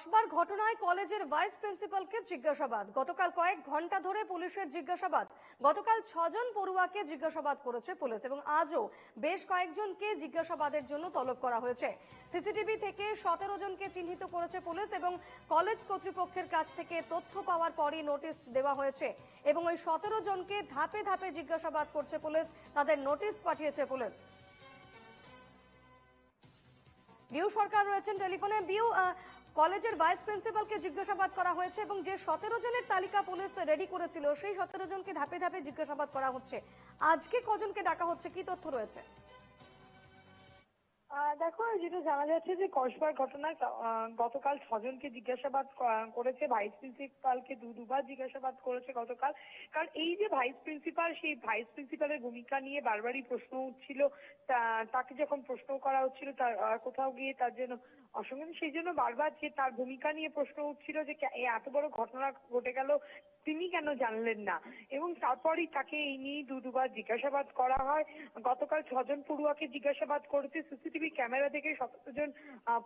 কসবার ঘটনায় কলেজের ভাইস প্রিন্সিপালকে জিজ্ঞাসাবাদ। গতকাল কয়েক ঘণ্টা ধরে পুলিশের জিজ্ঞাসাবাদ। গতকাল ছজন পড়ুয়াকে জিজ্ঞাসাবাদ করেছে পুলিশ এবং আজও বেশ কয়েকজনকে জিজ্ঞাসাবাদের জন্য তলব করা হয়েছে। সিসিটিভি থেকে সতেরো জনকে চিহ্নিত করেছে পুলিশ এবং কলেজ কর্তৃপক্ষের কাছ থেকে তথ্য পাওয়ার পরই নোটিশ দেওয়া হয়েছে এবং ওই সতেরো জনকে ধাপে ধাপে জিজ্ঞাসাবাদ করছে পুলিশ, তাদের নোটিশ পাঠিয়েছে পুলিশ। বিউ সরকার রয়েছেন টেলিফোনে। বিউ কলেজের ভাইস প্রিন্সিপালকে জিজ্ঞাসাবাদ করা হয়েছে এবং যে সতেরো জনের তালিকা পুলিশ রেডি করেছিল, সেই সতেরো জনকে ধাপে ধাপে জিজ্ঞাসাবাদ করা হচ্ছে। আজকে কজনকে ডাকা হচ্ছে? কি তথ্য রয়েছে? দেখো যেটা জানা যাচ্ছে যে কসবার ঘটনায় গতকাল ছজনকে জিজ্ঞাসাবাদ করেছে ভাইস প্রিন্সিপালকে দু দুবার জিজ্ঞাসাবাদ করেছে গতকাল। কারণ এই যে ভাইস প্রিন্সিপাল সেই ভাইস প্রিন্সিপালের ভূমিকা নিয়ে বারবারই প্রশ্ন উঠছিল। তাকে যখন প্রশ্ন করা হচ্ছিল, তার কোথাও গিয়ে তার জন্য অসংখ্য সেই জন্য বারবার যে তার ভূমিকা নিয়ে প্রশ্ন উঠছিল যে এত বড় ঘটনা ঘটে গেল, তিনি কেন জানলেন না? এবং তারপরই তাকে এই নিয়ে দু দুবার জিজ্ঞাসাবাদ করা হয়। গতকাল ছজন পড়ুয়াকে জিজ্ঞাসাবাদ করেছে, সিসিটিভি ক্যামেরা থেকে সতেরো জন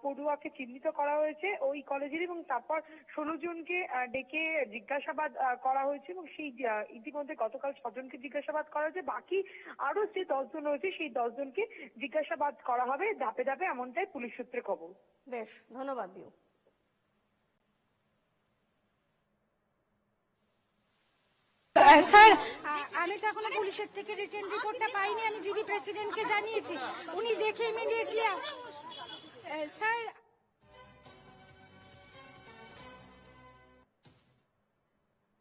পড়ুয়াকে চিহ্নিত করা হয়েছে। ওই কলেজের এবং তারপর ষোলো জনকে ডেকে জিজ্ঞাসাবাদ করা হয়েছে এবং সেই ইতিমধ্যে গতকাল ছজনকে জিজ্ঞাসাবাদ করা হয়েছে। বাকি আরও যে দশজন রয়েছে সেই দশজনকে জিজ্ঞাসাবাদ করা হবে ধাপে ধাপে এমনটাই পুলিশ সূত্রে খবর। বেশ ধন্যবাদ বিউ। স্যার আমি তো এখনও পুলিশের থেকে রিটার্ন রিপোর্টটা পাইনি, আমি জিবি প্রেসিডেন্টকে জানিয়েছি। উনি দেখে ইমিডিয়েটলি স্যার